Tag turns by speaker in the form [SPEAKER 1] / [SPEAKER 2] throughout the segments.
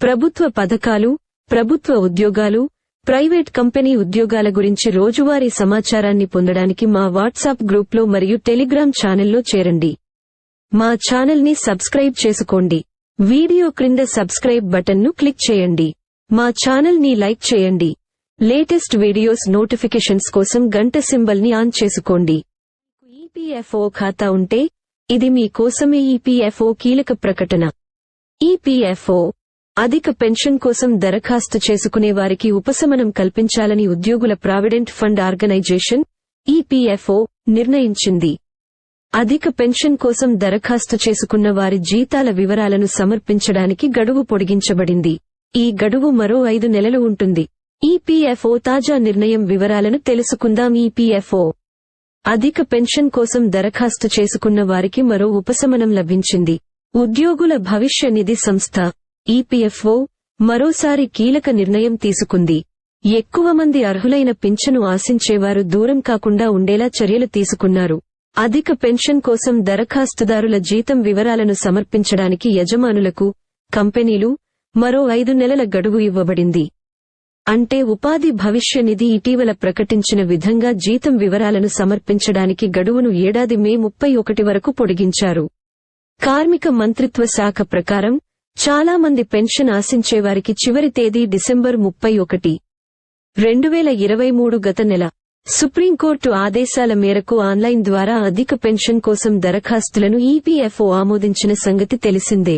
[SPEAKER 1] ప్రభుత్వ పథకాలు ప్రభుత్వ ఉద్యోగాలు ప్రైవేట్ కంపెనీ ఉద్యోగాల గురించి రోజువారీ సమాచారాన్ని పొందడానికి మా వాట్సాప్ గ్రూప్లో మరియు టెలిగ్రామ్ ఛానల్లో చేరండి. మా ఛానల్ని సబ్స్క్రైబ్ చేసుకోండి. వీడియో క్రింద సబ్స్క్రైబ్ బటన్ను క్లిక్ చేయండి. మా ఛానల్ని లైక్ చేయండి. లేటెస్ట్ వీడియోస్ నోటిఫికేషన్స్ కోసం గంట సింబల్ని ఆన్ చేసుకోండి. ఈపీఎఫ్ఓ ఖాతా ఉంటే ఇది మీ కోసమే ఈపీఎఫ్ఓ కీలక ప్రకటన. ఈపీఎఫ్ఓ అధిక పెన్షన్ కోసం దరఖాస్తు చేసుకునే వారికి ఉపశమనం కల్పించాలని ఉద్యోగుల ప్రావిడెంట్ ఫండ్ ఆర్గనైజేషన్ ఈపీఎఫ్ఓ నిర్ణయించింది. అధిక పెన్షన్ కోసం దరఖాస్తు చేసుకున్న వారి జీతాల వివరాలను సమర్పించడానికి గడువు పొడిగించబడింది. ఈ గడువు మరో ఐదు నెలలు ఉంటుంది. ఈపీఎఫ్ఓ తాజా నిర్ణయం వివరాలను తెలుసుకుందాం. ఈపీఎఫ్ఓ. అధిక పెన్షన్ కోసం దరఖాస్తు చేసుకున్న వారికి మరో ఉపశమనం లభించింది. ఉద్యోగుల భవిష్య నిధి సంస్థ. ఈపీఎఫ్ఓ మరోసారి కీలక నిర్ణయం తీసుకుంది. ఎక్కువ మంది అర్హులైన పింఛను ఆశించేవారు దూరం కాకుండా ఉండేలా చర్యలు తీసుకున్నారు. అధిక పెన్షన్ కోసం దరఖాస్తుదారుల జీతం వివరాలను సమర్పించడానికి యజమానులకు కంపెనీలు మరో ఐదు నెలల గడువు ఇవ్వబడింది. అంటే ఉపాధి భవిష్య నిధి ఇటీవల ప్రకటించిన విధంగా జీతం వివరాలను సమర్పించడానికి గడువును ఏడాది మే ముప్పై ఒకటి వరకు పొడిగించారు. కార్మిక మంత్రిత్వ శాఖ ప్రకారం చాలా మంది పెన్షన్ ఆశించేవారికి చివరి తేదీ డిసెంబర్ ముప్పై ఒకటి. రెండు వేల ఇరవై మూడు గత నెల సుప్రీంకోర్టు ఆదేశాల మేరకు ఆన్లైన్ ద్వారా అధిక పెన్షన్ కోసం దరఖాస్తులను ఈపీఎఫ్ఓ ఆమోదించిన సంగతి తెలిసిందే.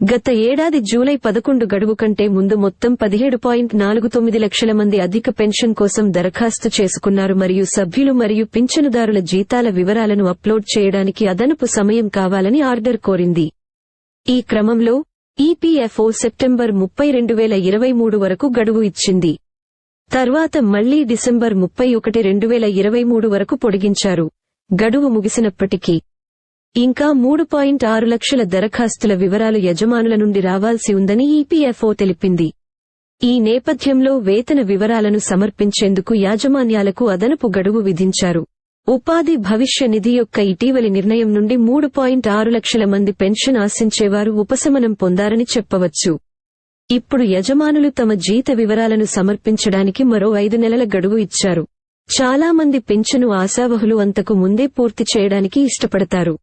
[SPEAKER 1] గత ఏడాది జూలై పదకొండు గడువు కంటే ముందు మొత్తం పదిహేడు పాయింట్ నాలుగు తొమ్మిది లక్షల మంది అధిక పెన్షన్ కోసం దరఖాస్తు చేసుకున్నారు మరియు సభ్యులు మరియు పింఛనుదారుల జీతాల వివరాలను అప్లోడ్ చేయడానికి అదనపు సమయం కావాలని ఆర్డర్ కోరింది. ఈ క్రమంలో ఈపీఎఫ్ఓ సెప్టెంబర్ ముప్పై రెండు వేల ఇరవై మూడు వరకు గడువు ఇచ్చింది. తర్వాత మళ్ళీ డిసెంబర్ ముప్పై ఒకటి రెండు వేల ఇరవై మూడు వరకు పొడిగించారు. గడువు ముగిసినప్పటికీ ఇంకా మూడు పాయింట్ ఆరు లక్షల దరఖాస్తుల వివరాలు యజమానుల నుండి రావాల్సి ఉందని ఈపీఎఫ్ఓ తెలిపింది. ఈ నేపథ్యంలో వేతన వివరాలను సమర్పించేందుకు యాజమాన్యాలకు అదనపు గడువు విధించారు. ఉపాధి భవిష్య నిధి యొక్క ఇటీవలి నిర్ణయం నుండి మూడు పాయింట్ ఆరు లక్షల మంది పెన్షన్ ఆశించేవారు ఉపశమనం పొందారని చెప్పవచ్చు. ఇప్పుడు యజమానులు తమ జీత వివరాలను సమర్పించడానికి మరో ఐదు నెలల గడువు ఇచ్చారు. చాలా మంది పింఛను ఆశావహులు అంతకు ముందే పూర్తి చేయడానికి ఇష్టపడతారు.